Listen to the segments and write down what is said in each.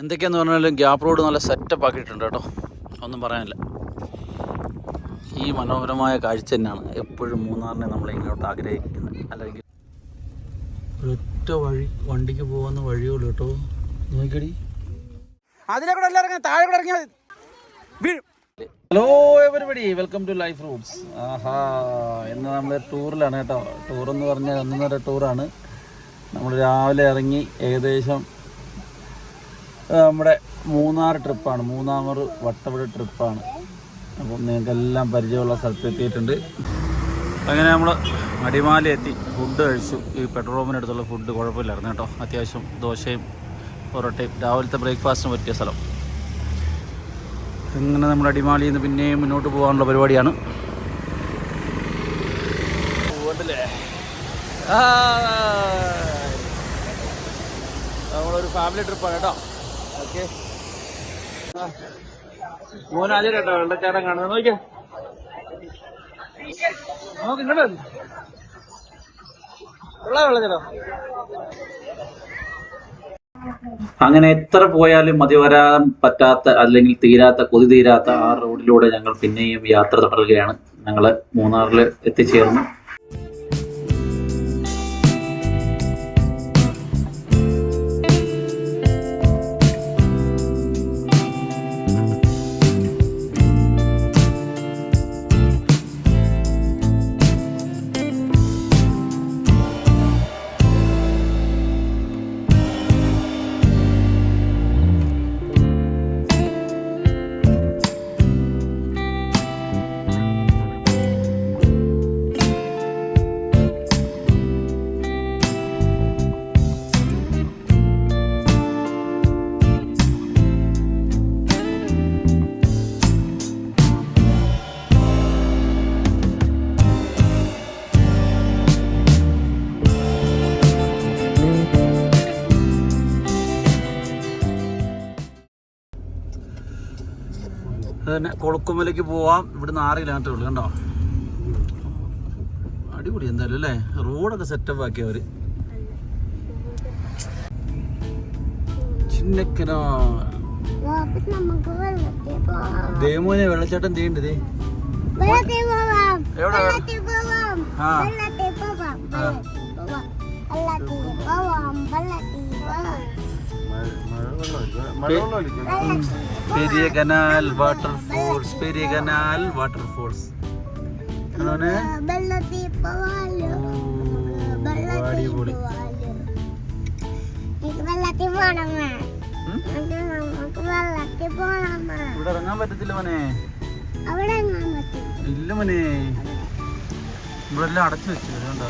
എന്തൊക്കെയാന്ന് പറഞ്ഞാലും gap road നല്ല സെറ്റപ്പ് ആക്കിയിട്ടുണ്ട് കേട്ടോ. ഒന്നും പറയാനില്ല. ഈ മനോഹരമായ കാഴ്ച തന്നെയാണ് എപ്പോഴും മൂന്നാറിനെ നമ്മൾ ഇങ്ങോട്ട് ആഗ്രഹിക്കുന്നത്. അല്ലെങ്കിൽ ഒരൊറ്റ വഴി വണ്ടിക്ക് പോകുന്ന വഴിയുള്ളൂ കേട്ടോ. നോക്കിയടി. അതിലെ കൂടെ എല്ലാം ഇറങ്ങി താഴെ കൂടെ ഇറങ്ങിയാൽ വീഴും. Hello everybody welcome to life roots ആഹാ ഇന്ന് നമ്മൾ ടൂറിലാണ് കേട്ടോ. ടൂർ എന്ന് പറഞ്ഞാൽ ഒന്നര ടൂറാണ്. നമ്മൾ രാവിലെ ഇറങ്ങി ഏകദേശം നമ്മുടെ മൂന്നാർ ട്രിപ്പാണ്. മൂന്നാമർ വട്ടവട ട്രിപ്പാണ്. അപ്പം നിങ്ങൾക്കെല്ലാം പരിചയമുള്ള സ്ഥലത്ത് എത്തിയിട്ടുണ്ട്. അങ്ങനെ നമ്മൾ അടിമാലി എത്തി. ഫുഡ് കഴിച്ചു. ഈ പെട്രോൾ പമ്പിനടുത്തുള്ള ഫുഡ് കുഴപ്പമില്ലായിരുന്നു കേട്ടോ. അത്യാവശ്യം ദോശയും പൊറോട്ടയും. രാവിലത്തെ ബ്രേക്ക്ഫാസ്റ്റിന് പറ്റിയ സ്ഥലം. ഇങ്ങനെ നമ്മൾ അടിമാലിയിൽ നിന്ന് പിന്നെയും മുന്നോട്ട് പോകാനുള്ള പരിപാടിയാണ്. നമ്മളൊരു ഫാമിലി ട്രിപ്പാണ് കേട്ടോ. മോൻ ആദ്യം കേട്ടോ വെള്ളച്ചാട്ടം കാണുന്നത് നോക്കിയാ. നോക്ക് ഇങ്ങോട്ട് ഉള്ള വെള്ളച്ചാട്ടം. അങ്ങനെ എത്ര പോയാലും മതി വരാൻ പറ്റാത്ത അല്ലെങ്കിൽ തീരാത്ത കൊതി തീരാത്ത ആ റോഡിലൂടെ ഞങ്ങൾ പിന്നെയും യാത്ര തുടരുകയാണ്. ഞങ്ങൾ മൂന്നാറിൽ എത്തിച്ചേർന്നു. തന്നെ കൊളുക്കുമലയ്ക്ക് പോവാം. ഇവിടുന്ന് ആറ് കിലോമീറ്റർ ഉള്ളു കണ്ടോ? അടിപൊളി എന്തായാലും അല്ലേ? റോഡൊക്കെ സെറ്റപ്പ് ചിന്നക്കനോ നമുക്ക് വെള്ളത്തിൽ പോവാം ദേമോനെ വെള്ളച്ചാട്ടം ചെയ്യണ്ടേ മഴ പോവാം എവിടെ? ആ. മഴ പോവാം മഴ പോവാം Periya canal waterfalls Periya canal waterfalls അടിപൊളി. ഇവിടെ ഇറങ്ങാൻ പറ്റത്തില്ല മോനെ. ഇല്ല മോനെ. ഇവിടെ എല്ലാം അടച്ചു വെച്ചു അതുകൊണ്ടോ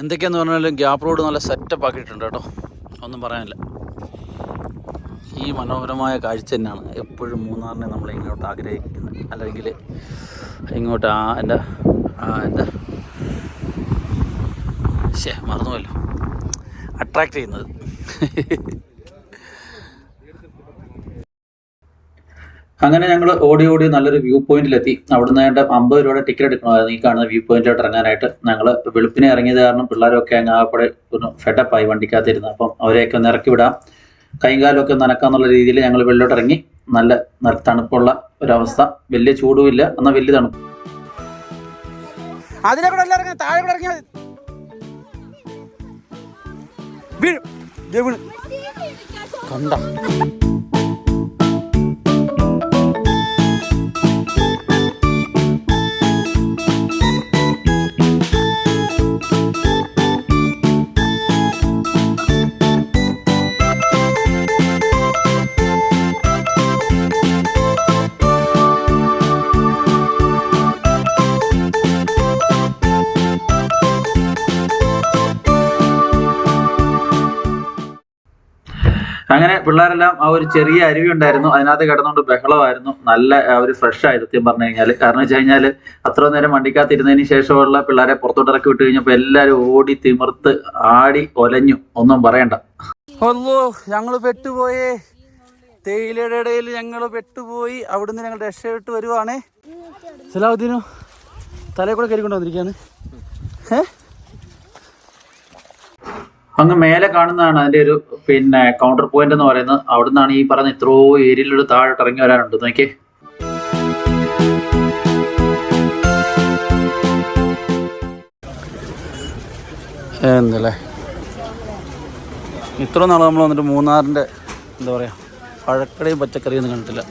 എന്തൊക്കെയാന്ന് പറഞ്ഞാലും ഗ്യാപ് റോഡ് നല്ല സെറ്റപ്പ് ആക്കിയിട്ടുണ്ട് കേട്ടോ. ഒന്നും പറയാനില്ല. ഈ മനോഹരമായ കാഴ്ച തന്നെയാണ് എപ്പോഴും മൂന്നാറിനെ നമ്മൾ ഇങ്ങോട്ട് ആഗ്രഹിക്കുന്നത്. അല്ലെങ്കിൽ ഇങ്ങോട്ട് ആ എന്റെ എന്താ ശേ മറന്നുമല്ലോ അട്രാക്റ്റ് ചെയ്യുന്നത്. അങ്ങനെ ഞങ്ങൾ ഓടി ഓടി നല്ലൊരു വ്യൂ പോയിന്റിലെത്തി അവിടുന്ന് ഏണ്ട അമ്പത് രൂപയുടെ ടിക്കറ്റ് എടുക്കണമായിരുന്നു. ഈ കാണുന്ന വ്യൂ പോയിന്റിലോട്ട് ഇറങ്ങാനായിട്ട് ഞങ്ങൾ വെളുപ്പിനെ ഇറങ്ങിയത് കാരണം പിള്ളേരൊക്കെ അങ്ങ് ആപ്പടെ ഒന്ന് ഫെഡപ്പായി വണ്ടിക്കകത്തിരുന്നു. അപ്പം അവരെയൊക്കെ ഒന്ന് ഇറക്കി വിടാം. കൈയും കാലും ഒക്കെ നനക്കാന്നുള്ള രീതിയിൽ ഞങ്ങൾ വെള്ളിലോട്ട് ഇറങ്ങി. നല്ല നല്ല തണുപ്പുള്ള ഒരവസ്ഥ. വലിയ ചൂടുമില്ല എന്നാൽ വലിയ തണുപ്പ്. കണ്ടോ താഴെ പിള്ളേരെല്ലാം ആ ഒരു ചെറിയ അരുവി ഉണ്ടായിരുന്നു. അതിനകത്ത് കിടന്നുകൊണ്ട് ബഹളമായിരുന്നു. നല്ല ഒരു ഫ്രഷ് ആയി സത്യം പറഞ്ഞു കഴിഞ്ഞാൽ കാരണം വെച്ച് കഴിഞ്ഞാൽ അത്ര നേരം വണ്ടിക്കാത്തിരുന്നതിന് ശേഷമുള്ള പിള്ളേരെ പുറത്തോട്ട് ഇറക്കി വിട്ട് കഴിഞ്ഞപ്പോൾ എല്ലാവരും ഓടി തിമിർത്ത് ആടി ഒലഞ്ഞു. ഒന്നും പറയണ്ട. ഞങ്ങൾ ഞങ്ങൾ പെട്ടുപോയേ. തേയിലയുടെ ഇടയിൽ ഞങ്ങൾ പെട്ടുപോയി. അവിടുന്ന് ഞങ്ങൾ രക്ഷപ്പെട്ട് വരുവാണേ. സലാഹുദ്ദീനോ തലയിൽ കൂടെ കയറിക്കൊണ്ട് വന്നിരിക്കുകയാണ് ഏ? അങ്ങ് മേലെ കാണുന്നതാണ് അതിന്റെ ഒരു പിന്നെ കൗണ്ടർ പോയിന്റ് എന്ന് പറയുന്നത് അവിടെ നിന്നാണ് ഈ പറഞ്ഞ ഇത്രയോ ഏരിയയിലൊരു താഴോട്ട് ഇറങ്ങി വരാനുണ്ട്. നോക്കിയേ. എന്തല്ലേ? ഇത്ര നാൾ നമ്മൾ വന്നിട്ട് മൂന്നാറിന്റെ എന്താ പറയുക പഴക്കടയും പച്ചക്കറിയൊന്നും കണ്ടിട്ടില്ല.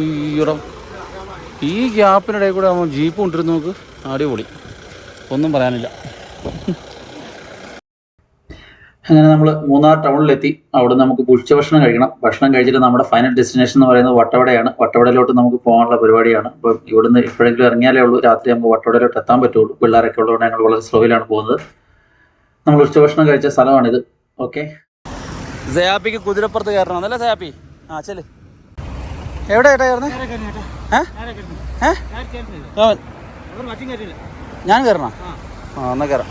ഈയിടം ഈ ഗ്യാപ്പിനിടയിൽ കൂടെ നമ്മൾ ജീപ്പ് കൊണ്ടിരുന്ന് നമുക്ക് അടിപൊളി. ഒന്നും പറയാനില്ല. അങ്ങനെ നമ്മൾ മൂന്നാർ ടൗണിലെത്തി. അവിടെ നമുക്ക് ഉച്ചഭക്ഷണം കഴിക്കണം. ഭക്ഷണം കഴിച്ചിട്ട് നമ്മുടെ ഫൈനൽ ഡെസ്റ്റിനേഷൻ എന്ന് പറയുന്നത് വട്ടവടയാണ്. വട്ടവടയിലോട്ട് നമുക്ക് പോകാനുള്ള പരിപാടിയാണ്. അപ്പം ഇവിടുന്ന് എപ്പോഴെങ്കിലും ഇറങ്ങിയാലേ ഉള്ളൂ. രാത്രി നമുക്ക് വട്ടവടയിലോട്ട് എത്താൻ പറ്റുള്ളൂ. പിള്ളേരൊക്കെ ഉള്ളതുകൊണ്ട് ഞങ്ങൾ വളരെ സ്ലോയിലാണ് പോകുന്നത്. നമ്മൾ ഉച്ചഭക്ഷണം കഴിച്ച സ്ഥലമാണിത്. ഓക്കെ സയാപ്പിക്ക് കുതിരപ്പുറത്ത് കയറണം അല്ലേ സയാപ്പി? ആ ചെൽ എവിടെ ഏട്ടാ കയറുന്നത് ഞാൻ കയറണോ? ആ എന്നാ കയറാം.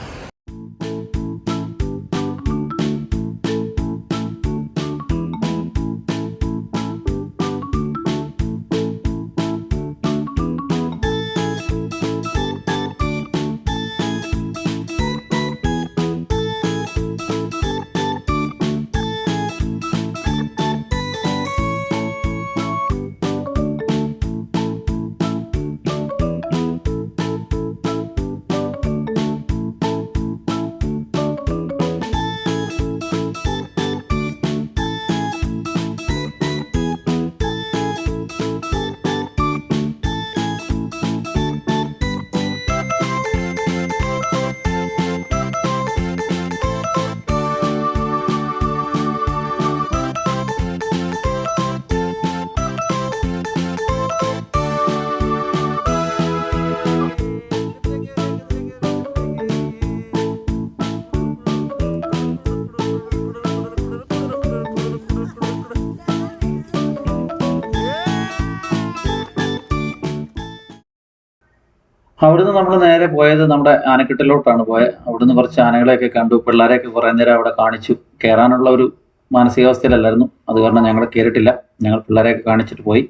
അവിടുന്ന് നമ്മൾ നേരെ പോയത് നമ്മുടെ ആനക്കെട്ടിലോട്ടാണ് പോയത് അവിടുന്ന് കുറച്ച് ആനകളെയൊക്കെ കണ്ടു. പിള്ളേരെയൊക്കെ കുറേ നേരം അവിടെ കാണിച്ചു. കയറാനുള്ള ഒരു മാനസികാവസ്ഥയിലല്ലായിരുന്നു. അത് കാരണം ഞങ്ങൾ കയറിയിട്ടില്ല ഞങ്ങൾ പിള്ളേരെയൊക്കെ കാണിച്ചിട്ട് പോയി.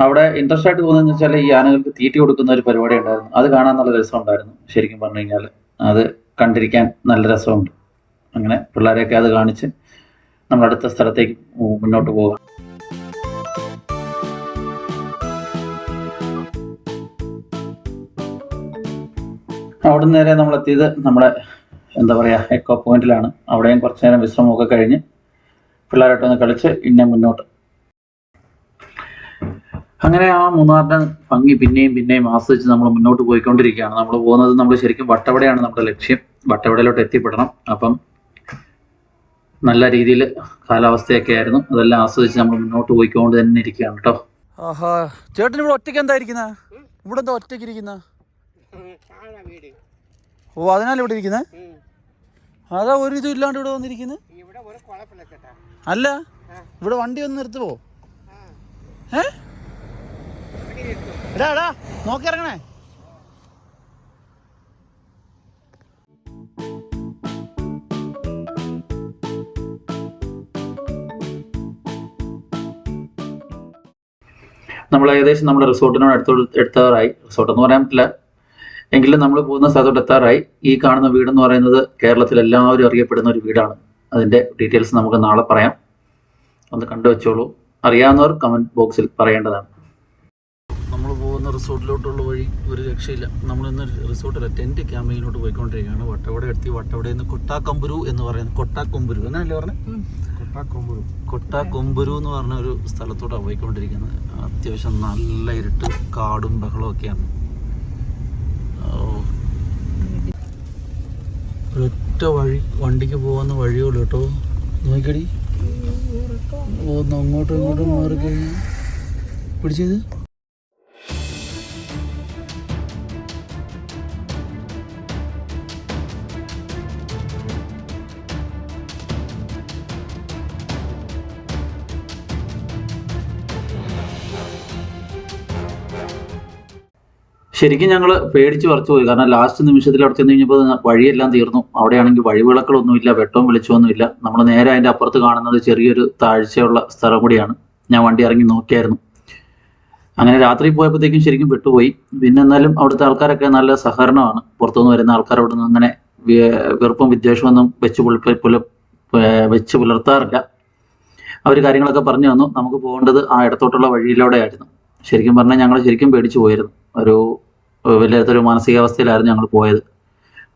അവിടെ ഇൻട്രസ്റ്റ് ആയിട്ട് തോന്നുന്നത് വെച്ചാൽ ഈ ആനകൾക്ക് തീറ്റി കൊടുക്കുന്ന ഒരു പരിപാടി ഉണ്ടായിരുന്നു. അത് കാണാൻ നല്ല രസമുണ്ടായിരുന്നു. ശരിക്കും പറഞ്ഞു കഴിഞ്ഞാൽ അത് കണ്ടിരിക്കാൻ നല്ല രസമുണ്ട്. അങ്ങനെ പിള്ളേരെയൊക്കെ അത് കാണിച്ച് നമ്മൾ അടുത്ത സ്ഥലത്തേക്ക് മുന്നോട്ട് പോവുക അവിടെ നിന്ന് നേരെ നമ്മൾ എത്തിയത് നമ്മുടെ എന്താ പറയുക എക്കോ പോയിന്റിലാണ് അവിടെയും കുറച്ച് നേരം വിശ്രമമൊക്കെ കഴിഞ്ഞ് പിള്ളേരായിട്ട് ഒന്ന് കളിച്ച് ഇന്നെ മുന്നോട്ട്. അങ്ങനെ ആ മൂന്നാറിന്റെ ഭംഗി പിന്നെയും പിന്നെയും ആസ്വദിച്ച് നമ്മൾ മുന്നോട്ട് പോയിക്കൊണ്ടിരിക്കുകയാണ്. നമ്മൾ പോകുന്നത് നമ്മൾ ശരിക്കും വട്ടവടയാണ് നമ്മുടെ ലക്ഷ്യം. വട്ടവടയിലോട്ട് എത്തിപ്പെടണം. അപ്പം നല്ല രീതിയിൽ കാലാവസ്ഥയൊക്കെ ആയിരുന്നു. അതെല്ലാം ആസ്വദിച്ച് നമ്മൾ മുന്നോട്ട് പോയിക്കൊണ്ട് തന്നെ ഇരിക്കുകയാണ് കേട്ടോ. ആഹാ. ചേട്ടൻ ഇവിടെ ഒറ്റയ്ക്ക് എന്തായിരിക്കുന്ന ഇവിടെ എന്താ ഒറ്റയ്ക്ക് ഇരിക്കുന്ന? ഓ അതിനാണ് ഇവിടെ ഇരിക്കുന്നത് അതാ ഒരു ഇതും ഇല്ലാണ്ട് ഇവിടെ വന്നിരിക്കുന്നത് അല്ല? ഇവിടെ വണ്ടി ഒന്ന് നിർത്തുവോ? ഏ? എടാ എടാ നോക്കി ഇറങ്ങണേ. നമ്മൾ ഏകദേശം നമ്മുടെ റിസോർട്ടിനോട് അടുത്ത് എടുത്തവരായി. റിസോർട്ട് എന്ന് പറയാൻ പറ്റില്ല. എങ്കിലും നമ്മൾ പോകുന്ന സ്ഥലത്തോട്ട് എത്താറായി. ഈ കാണുന്ന വീടെന്ന് പറയുന്നത് കേരളത്തിൽ എല്ലാവരും അറിയപ്പെടുന്ന ഒരു വീടാണ്. അതിന്റെ ഡീറ്റെയിൽസ് നമുക്ക് നാളെ പറയാം. ഒന്ന് കണ്ടു വെച്ചോളൂ. അറിയാവുന്നവർ കമന്റ് ബോക്സിൽ പറയേണ്ടതാണ്. നമ്മൾ പോകുന്ന റിസോർട്ടിലോട്ടുള്ള വഴി ഒരു രക്ഷയില്ല. നമ്മൾ ഇന്ന് റിസോർട്ടിലെ ടെന്റ് ക്യാമ്പയിലോട്ട് പോയിക്കൊണ്ടിരിക്കുകയാണ്. വട്ടവട എത്തി വട്ടവടയിൽ നിന്ന് കൊട്ടാക്കമ്പുരു എന്ന് പറയുന്നത് കൊട്ടാക്കൊമ്പുരു. എന്നല്ലേ പറഞ്ഞത് കൊട്ടാക്കൊമ്പുരു. എന്ന് പറഞ്ഞ ഒരു സ്ഥലത്തോട്ടാണ് പോയിക്കൊണ്ടിരിക്കുന്നത്. അത്യാവശ്യം നല്ല ഇരുട്ട് കാടും ബഹളവും ഒക്കെയാണ് ഓ. ഒരൊറ്റ വഴി വണ്ടിക്ക് പോകുന്ന വഴിയുള്ളൂ കേട്ടോ. നോക്കടി ഒന്ന് അങ്ങോട്ടും ഇങ്ങോട്ടും മാറി കഴിഞ്ഞാൽ പിടിച്ചത്? ശരിക്കും ഞങ്ങൾ പേടിച്ച് പറിച്ചു പോയി കാരണം ലാസ്റ്റ് നിമിഷത്തിൽ അവിടെ ചെന്ന് കഴിഞ്ഞപ്പോൾ വഴിയെല്ലാം തീർന്നു. അവിടെയാണെങ്കിൽ വഴിവിളക്കളൊന്നുമില്ല വെട്ടവും വെളിച്ചമൊന്നുമില്ല നമ്മൾ നേരെ അതിന്റെ അപ്പുറത്ത് കാണുന്നത് ചെറിയൊരു താഴ്ചയുള്ള സ്ഥലം കൂടിയാണ്. ഞാൻ വണ്ടി ഇറങ്ങി നോക്കിയായിരുന്നു. അങ്ങനെ രാത്രി പോയപ്പോഴത്തേക്കും ശരിക്കും പെട്ടുപോയി പിന്നെ എന്നാലും അവിടുത്തെ ആൾക്കാരൊക്കെ നല്ല സഹകരണമാണ്. പുറത്തുനിന്ന് വരുന്ന ആൾക്കാരോട് അങ്ങനെ വെറുപ്പും വിദ്വേഷമൊന്നും വെച്ച് പുലർ പുല വെച്ച് പുലർത്താറില്ല. അവർ കാര്യങ്ങളൊക്കെ പറഞ്ഞു തന്നു. നമുക്ക് പോകേണ്ടത് ആ ഇടത്തോട്ടുള്ള വഴിയിലൂടെ ആയിരുന്നു ശരിക്കും പറഞ്ഞാൽ ഞങ്ങൾ ശരിക്കും പേടിച്ചു പോയിരുന്നു. ഒരു വല്ലാത്തൊരു മാനസികാവസ്ഥയിലായിരുന്നു ഞങ്ങൾ പോയത്.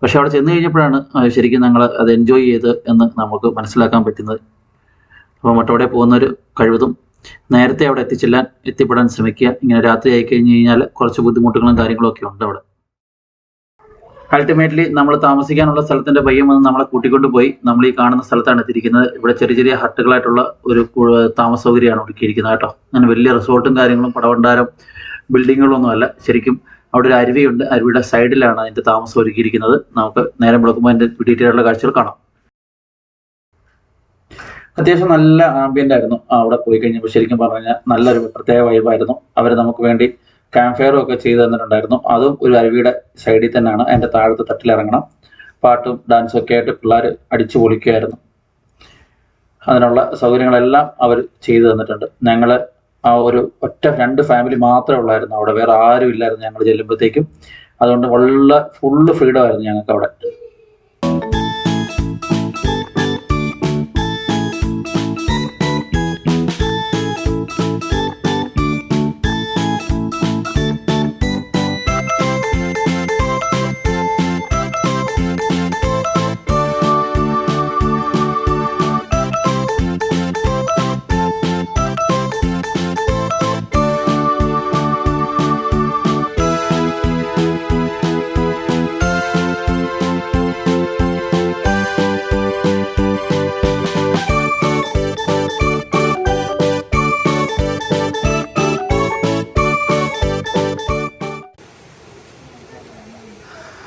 പക്ഷെ അവിടെ ചെന്ന് കഴിഞ്ഞപ്പോഴാണ് ശരിക്കും ഞങ്ങൾ അത് എൻജോയ് ചെയ്ത് എന്ന് നമുക്ക് മനസ്സിലാക്കാൻ പറ്റുന്നത്. അപ്പോൾ മറ്റവിടെ പോകുന്നൊരു കഴിവതും നേരത്തെ അവിടെ എത്തിച്ചെല്ലാൻ എത്തിപ്പെടാൻ ശ്രമിക്കുക ഇങ്ങനെ രാത്രി ആയി കഴിഞ്ഞ് കഴിഞ്ഞാൽ കുറച്ച് ബുദ്ധിമുട്ടുകളും കാര്യങ്ങളും ഒക്കെ ഉണ്ട് അവിടെ. അൾട്ടിമേറ്റ്ലി നമ്മൾ താമസിക്കാനുള്ള സ്ഥലത്തിന്റെ പയ്യം വന്ന് നമ്മളെ കൂട്ടിക്കൊണ്ട് പോയി. നമ്മൾ ഈ കാണുന്ന സ്ഥലത്താണ് എത്തിയിരിക്കുന്നത്. ഇവിടെ ചെറിയ ചെറിയ ഹട്ടുകളായിട്ടുള്ള ഒരു താമസ സൗകര്യമാണ് ഒരുക്കിയിരിക്കുന്നത് കേട്ടോ. അങ്ങനെ വലിയ റിസോർട്ടും കാര്യങ്ങളും പടവണ്ടാരം ബിൽഡിങ്ങുകളൊന്നും അല്ല. ശരിക്കും അവിടെ ഒരു അരുവിയുണ്ട്. അരുവിയുടെ സൈഡിലാണ് അതിന്റെ താമസം ഒരുക്കിയിരിക്കുന്നത്. നമുക്ക് നേരം വിളക്കുമ്പോൾ അതിന്റെ ഡീറ്റെയിൽ ഉള്ള കാഴ്ചകൾ കാണാം. അത്യാവശ്യം നല്ല ആംബിയന്റ് ആയിരുന്നു അവിടെ പോയി കഴിഞ്ഞപ്പോൾ. ശരിക്കും പറഞ്ഞു കഴിഞ്ഞാൽ നല്ലൊരു പ്രത്യേക വൈബായിരുന്നു അവർ നമുക്ക് വേണ്ടി ക്യാമ്പ് ഫയറും ഒക്കെ ചെയ്തു തന്നിട്ടുണ്ടായിരുന്നു. അതും ഒരു അരുവിയുടെ സൈഡിൽ തന്നെയാണ്. അതിന്റെ താഴത്തെ തട്ടിലിറങ്ങണം പാട്ടും ഡാൻസും ഒക്കെ ആയിട്ട് പിള്ളേർ അടിച്ചു പൊളിക്കുമായിരുന്നു അതിനുള്ള സൗകര്യങ്ങളെല്ലാം അവർ ചെയ്തു തന്നിട്ടുണ്ട്. ഞങ്ങൾ ആ ഒരു ഒറ്റ രണ്ട് ഫാമിലി മാത്രമേ ഉള്ളായിരുന്നു അവിടെ. വേറെ ആരും ഇല്ലായിരുന്നു ഞങ്ങൾ ചെല്ലുമ്പോഴത്തേക്കും. അതുകൊണ്ട് വളരെ ഫുള്ള് ഫ്രീഡം ആയിരുന്നു ഞങ്ങൾക്ക് അവിടെ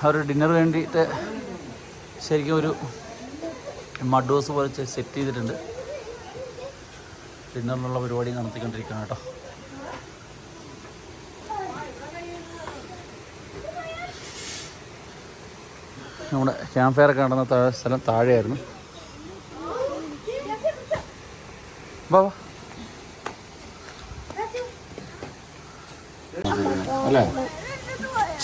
അവർ ഡിന്നർ വേണ്ടിയിട്ട് ശരിക്കും ഒരു മഡ് ഹൗസ് പോലെ സെറ്റ് ചെയ്തിട്ടുണ്ട്. ഡിന്നറിനുള്ള പരിപാടി നടത്തിക്കൊണ്ടിരിക്കുകയാണ് കേട്ടോ. നമ്മുടെ ക്യാമ്പ് ഫയർ ഒക്കെ നടന്ന സ്ഥലം താഴെയായിരുന്നു. അല്ലേ?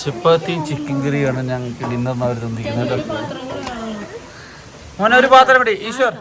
ചപ്പാത്തിയും ചിക്കൻ കറിയാണ് ഞങ്ങൾക്ക് ഡിന്നറിന് അവർ തന്നിരിക്കുന്നത്. മോനെ ഒരു പാത്രം ഇവിടെ ഈശ്വർ.